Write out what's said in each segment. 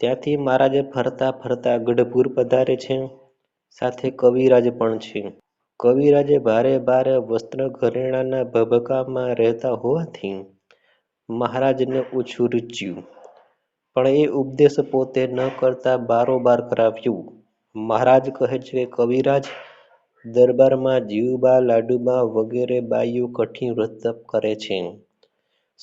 ત્યાંથી મહારાજે ફરતા ફરતા ગઢપુર પધારે છે. સાથે કવિરાજ પણ છે. કવિરાજે ભારે ભારે વસ્ત્ર ઘરેણાના ભભકામાં રહેતા હોવાથી મહારાજને ઓછું રૂચ્યું. પણ એ ઉપદેશ પોતે ન કરતા બારોબાર કરાવ્યું. મહારાજ કહે છે, કવિરાજ, દરબારમાં જીવબા લાડુબા વગેરે બાઈઓ કઠિન વ્રત કરે છે.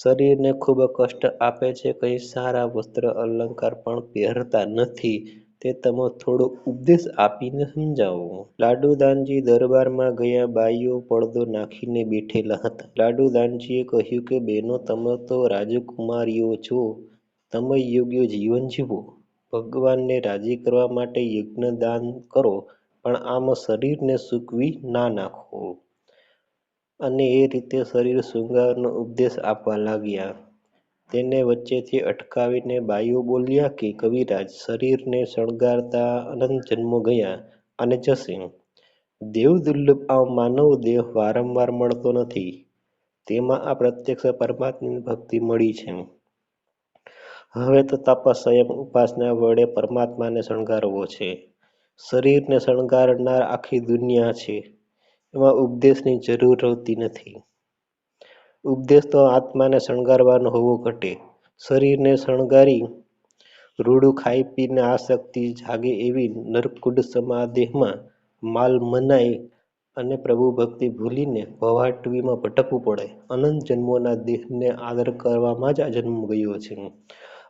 શરીરને ખૂબ કષ્ટ આપે છે, કંઈ સારા વસ્ત્ર, અલંકાર પણ પહેરતા નથી. તે તમે થોડો ઉપદેશ આપીને સમજાવો. લાડુદાનજી દરબારમાં ગયા, બાઈઓ પડદો નાખીને બેઠેલા હતા. લાડુદાનજીએ કહ્યું કે, બહેનો, તમે તો રાજકુમારીઓ છો. તમે યોગ્ય જીવન જીવો. ભગવાનને રાજી કરવા માટે યજ્ઞ દાન કરો, પણ આમ શરીરને સૂકવી ના નાખો. અને એ રીતે શરીર શૃંગારનો ઉપદેશ આપવા લાગ્યા. તેને વચ્ચેથી અટકાવીને બાઈઓ બોલ્યા કે, કવિરાજ, શરીરને શણગારતા અનંત જન્મો ગયા અને જશે. દેવદુર્લભ આ માનવ દેહ વારંવાર મળતો નથી. તેમાં આ પ્રત્યક્ષ પરમાત્માની ભક્તિ મળી છે. હવે તો તપસ્યા ઉપાસના વડે પરમાત્માને શણગારવો છે. શરીરને શણગારનાર આખી દુનિયા છે. એમાં ઉપદેશની જરૂર હોતી નથી. ઉપદેશ તો આત્માને શણગારવાનો હોવો ઘટે. શરીરને શણગારી રૂડું ખાઈ પીને આસક્તિ જાગે એવી નરકુડ સમાદેહમાં માલ મનાઈ અને પ્રભુ ભક્તિ ભૂલીને ભવાટવીમાં ભટકવું પડે. અનંત જન્મોના દેહને આદર કરવામાં જ આ જન્મ ગયો છે.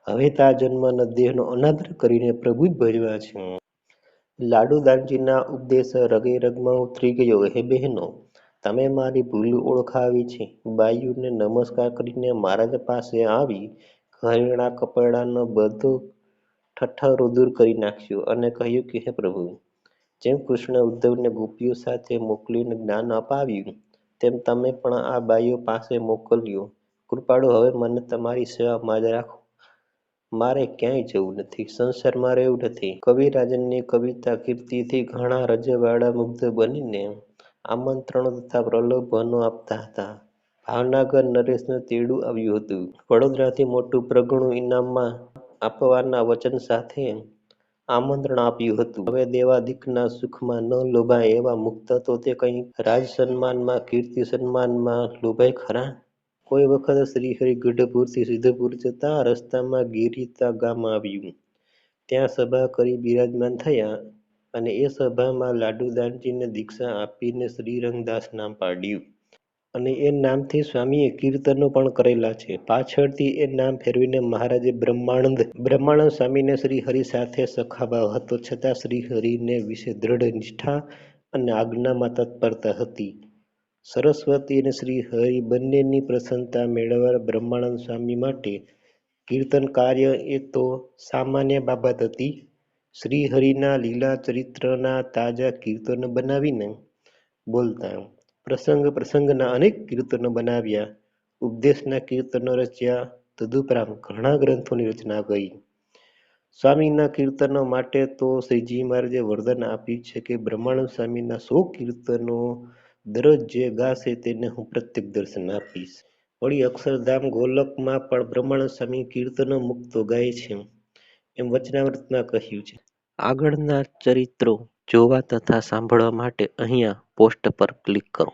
હવે તો આ જન્મના દેહનો અનાદર કરીને પ્રભુ જ ભજવા છે. લાડુદાનજીના ઉપદેશ રગે રગમાં ઉતરી ગયો. હે બહેનો, તમે મારી ભૂલ ઓળખાવી છે. બાઈઓને નમસ્કાર કરીને મહારાજ પાસે આવી ઘરેણા કપડાનો બધો ઠઠ્ઠરો દૂર કરી નાખ્યો અને કહ્યું કે, હે પ્રભુ, જેમ કૃષ્ણ ઉદ્ધવને ગોપીઓ સાથે મોકલીને જ્ઞાન અપાવ્યું, તેમ તમે પણ આ બાઈઓ પાસે મોકલ્યો. કૃપાળુ, હવે મને તમારી સેવામાં જ રાખો. મારે ક્યાંય જવું નથી, સંસારમાં રહેવું નથી. કવિરાજનની કવિતા કીર્તિથી ઘણા રજવાડા મુગ્ધ બનીને આમંત્રણો તથા પ્રલોભનો આપતા હતા. ભાવનગર નરેશનું તેડું આવ્યું હતું. વડોદરાથી મોટું પ્રગણું ઇનામમાં આપવાના વચન સાથે આમંત્રણ આપ્યું હતું. હવે દેવાદિકના સુખમાં ન લોભાય એવા મુક્ત તો તે કંઈ રાજ સન્માનમાં, કીર્તિ સન્માનમાં લોભાય ખરા? કોઈ વખત શ્રીહરિ ગઢપુરથી સિદ્ધપુર જતા રસ્તામાં ગિરિતા ગામ આવ્યું. ત્યાં સભા કરી બિરાજમાન થયા અને એ સભામાં લાડુદાનજીને દીક્ષા આપીને શ્રીરંગદાસ નામ પાડ્યું. અને એ નામથી સ્વામીએ કીર્તનો પણ કરેલા છે. પાછળથી એ નામ ફેરવીને મહારાજે બ્રહ્માનંદ બ્રહ્માનંદ સ્વામીને શ્રીહરિ સાથે સખાવા હતો. છતાં શ્રીહરિને વિશે દ્રઢ નિષ્ઠા અને આજ્ઞામાં તત્પરતા હતી. સરસ્વતી અને શ્રી હરિ બંનેની પ્રસન્નતા મેળવવા બ્રહ્માનંદ સ્વામી માટે કીર્તન કાર્ય એ તો સામાન્ય બાબત હતી. શ્રી હરિના લીલા ચરિત્રના તાજા કીર્તનો બનાવીને બોલતા પ્રસંગ પ્રસંગના અનેક કીર્તનો બનાવ્યા. ઉપદેશના કીર્તનો રચ્યા, તદુપરાંત ઘણા ગ્રંથોની રચના કરી. સ્વામીના કીર્તનો માટે તો શ્રીજી મહારાજે વરદાન આપ્યું છે કે બ્રહ્માનંદ સ્વામીના સો કીર્તનો દરરોજ જે ગાશે તેને હું પ્રત્યેક દર્શન આપીશ. વળી અક્ષરધામ ગોલકમાં પણ બ્રહ્મણ સ્વામી કીર્તનો મુક્તો ગાય છે એમ. વચનામૃતમાં કહ્યું છે. આગળના ચરિત્રો જોવા તથા સાંભળવા માટે અહીંયા પોસ્ટ પર ક્લિક કરો.